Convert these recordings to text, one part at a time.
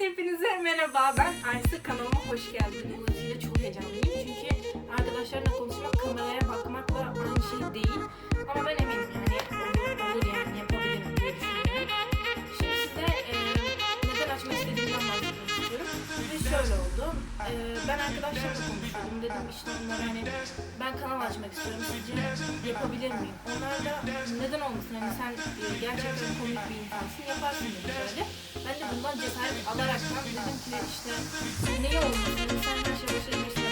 Evet hepinize merhaba. Ben Aysu kanalıma hoş geldiniz. Bu vesileyle çok heyecanlıyım çünkü arkadaşlarımla konuşmak kameraya bakmakla aynı şey değil. Ama ben eminim yani olur, olur yani yapabilirim diye düşünüyorum. Şimdi size e, neden açmak istediğimden bahsetmek istiyorum. Ve şöyle oldu. E, ben arkadaşlarımla konuşuyordum. Dedim işte onlara hani ben kanal açmak istiyorum. Sizce yapabilir miyim? Onlar da neden olmasın? Hani sen e, gerçekten komik bir insansın yaparsın dedi böyle. Ben de bundan cesaret alarak dedim ki işte neyi olmasın? Sen her şey başarabilirsin.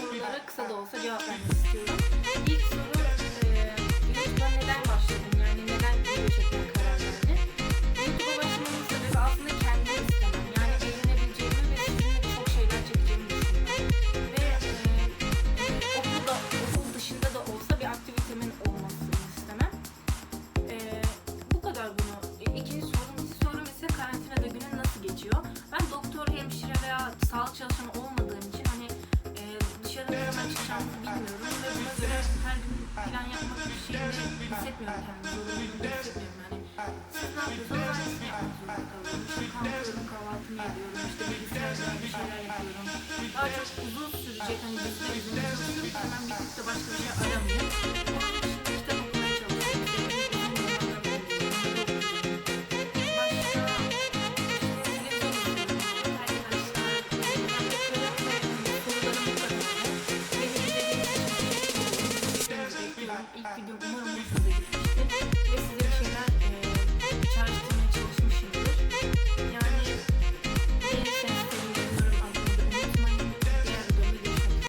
Sorulara kısa da olsa cevap vermek istiyorum. İlk göre her plan yapmak bir şeyini hissetmiyorum kendimi. Zorunluluğunu hissetmiyorum ne yapıyorsanız aynısını yapmak zorunda kalıyorum. İşte bir şeyler yapıyorum. Daha çok uzun sürecek hani bizde uzun çalışıyorum. Hemen bir başka bir şey aramıyorum. e pediu uma música